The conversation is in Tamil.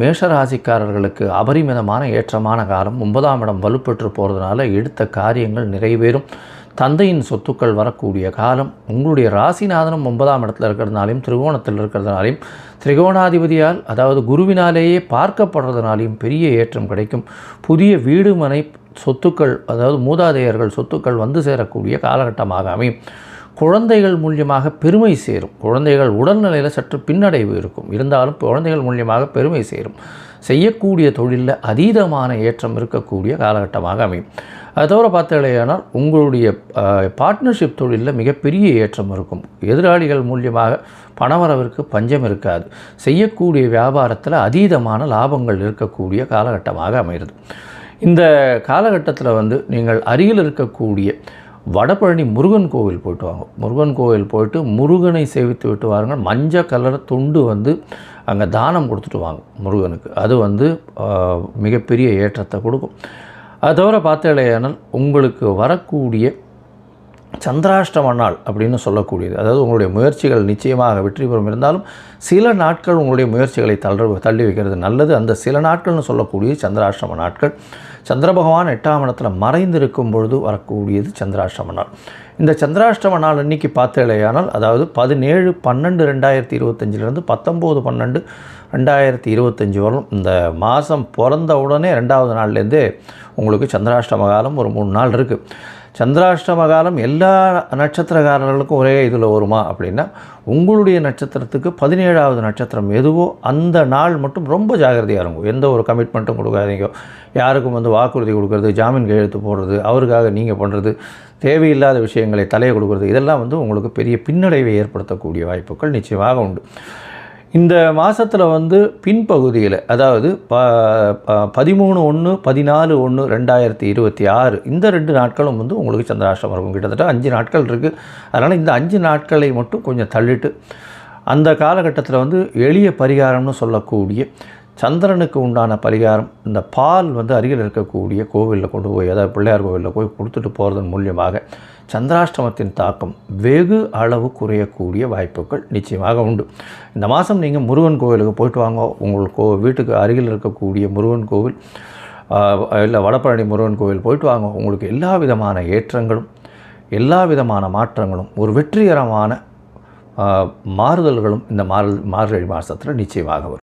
மேஷராசிக்காரர்களுக்கு அபரிமிதமான ஏற்றமான காலம். ஒன்பதாம் இடம் வலுப்பெற்று போகிறதுனால எடுத்த காரியங்கள் நிறைவேறும். தந்தையின் சொத்துக்கள் வரக்கூடிய காலம். உங்களுடைய ராசிநாதனும் ஒன்பதாம் இடத்துல இருக்கிறதுனாலையும் திரிகோணத்தில் இருக்கிறதுனாலையும் திரிகோணாதிபதியால் அதாவது குருவினாலேயே பார்க்கப்படுறதுனாலையும் பெரிய ஏற்றம் கிடைக்கும். புதிய வீடு மனை சொத்துக்கள் அதாவது மூதாதையர்கள் சொத்துக்கள் வந்து சேரக்கூடிய காலகட்டமாக அமையும். குழந்தைகள் மூலியமாக பெருமை சேரும். குழந்தைகள் உடல்நிலையில் சற்று பின்னடைவு இருக்கும். இருந்தாலும் குழந்தைகள் மூலியமாக பெருமை சேரும். செய்யக்கூடிய தொழிலில் அதீதமான ஏற்றம் இருக்கக்கூடிய காலகட்டமாக அமையும். அது தவிர பார்த்தீங்களேனால் உங்களுடைய பார்ட்னர்ஷிப் தொழிலில் மிகப்பெரிய ஏற்றம் இருக்கும். எதிராளிகள் மூலியமாக பணவரவிற்கு பஞ்சம் இருக்காது. செய்யக்கூடிய வியாபாரத்தில் அதீதமான லாபங்கள் இருக்கக்கூடிய காலகட்டமாக அமைகிறது. இந்த காலகட்டத்தில் வந்து நீங்கள் அருகில் இருக்கக்கூடிய வடபழனி முருகன் கோவில் போயிட்டு வாங்க. முருகன் கோவில் போயிட்டு முருகனை சேவித்து விட்டு வாருங்கள் மஞ்சள் கலர் துண்டு வந்து அங்கே தானம் கொடுத்துட்டு வாங்க முருகனுக்கு. அது வந்து மிகப்பெரிய ஏற்றத்தை கொடுக்கும். அது தவிர பார்த்தீங்களேனால் உங்களுக்கு வரக்கூடிய சந்திராஷ்டம நாள் அப்படின்னு சொல்லக்கூடியது. அதாவது உங்களுடைய முயற்சிகள் நிச்சயமாக வெற்றி பெறும். இருந்தாலும் சில நாட்கள் உங்களுடைய முயற்சிகளை தள்ள தள்ளி வைக்கிறது நல்லது. அந்த சில நாட்கள்னு சொல்லக்கூடிய சந்திராஷ்டம நாட்கள். சந்திர பகவான் எட்டாம் இடத்துல மறைந்திருக்கும் பொழுது வரக்கூடியது சந்திராஷ்டம நாள். இந்த சந்திராஷ்டம நாள் அன்னைக்கு பார்த்தேலையானால் அதாவது பதினேழு பன்னெண்டு ரெண்டாயிரத்தி இருபத்தஞ்சிலேருந்து பத்தொம்போது பன்னெண்டு ரெண்டாயிரத்தி இருபத்தஞ்சி வரலும் இந்த மாதம் பிறந்த உடனே ரெண்டாவது நாள்லேருந்தே உங்களுக்கு சந்திராஷ்டம காலம் ஒரு மூணு நாள் இருக்குது சந்திராஷ்டம காலம் எல்லா நட்சத்திரக்காரர்களுக்கும் ஒரே இதில் வருமா அப்படின்னா உங்களுடைய நட்சத்திரத்துக்கு பதினேழாவது நட்சத்திரம் எதுவோ அந்த நாள் மட்டும் ரொம்ப ஜாகிரதையாக இருக்கும். எந்த ஒரு கமிட்மெண்ட்டும் கொடுக்காதீங்க. யாருக்கும் வந்து வாக்குறுதி கொடுக்கறது ஜாமீன் கையெழுத்து போடுறது அவருக்காக நீங்கள் பண்ணுறது தேவையில்லாத விஷயங்களை தலையை கொடுக்கறது இதெல்லாம் வந்து உங்களுக்கு பெரிய பின்னடைவை ஏற்படுத்தக்கூடிய வாய்ப்புகள் நிச்சயமாக உண்டு. இந்த மாதத்தில் வந்து பின்பகுதியில் அதாவது ப பதிமூணு ஒன்று பதினாலு ஒன்று ரெண்டாயிரத்தி இருபத்தி ஆறு இந்த ரெண்டு நாட்களும் வந்து உங்களுக்கு சந்திராஷ்டமம் இருக்கும். கிட்டத்தட்ட அஞ்சு நாட்கள் இருக்குது அதனால் இந்த அஞ்சு நாட்களை மட்டும் கொஞ்சம் தள்ளிட்டு அந்த காலகட்டத்தில் வந்து எளிய பரிகாரம்னு சொல்லக்கூடிய சந்திரனுக்கு உண்டான பரிகாரம் இந்த பால் வந்து அருகில் இருக்கக்கூடிய கோவிலில் கொண்டு போய் அதாவது பிள்ளையார் கோவிலில் போய் கொடுத்துட்டு போகிறதன் மூலியமாக சந்திராஷ்டமத்தின் தாக்கம் வெகு அளவு குறையக்கூடிய வாய்ப்புகள் நிச்சயமாக உண்டு. இந்த மாதம் நீங்கள் முருகன் கோவிலுக்கு போயிட்டு வாங்க. உங்கள் கோ வீட்டுக்கு அருகில் இருக்கக்கூடிய முருகன் கோவில் இல்லை வடபழனி முருகன் கோவில் போயிட்டு வாங்க. உங்களுக்கு எல்லா விதமான ஏற்றங்களும் எல்லா விதமான மாற்றங்களும் ஒரு வெற்றிகரமான மாறுதல்களும் இந்த மாறு மார்கழி மாதத்தில் நிச்சயமாக வரும்.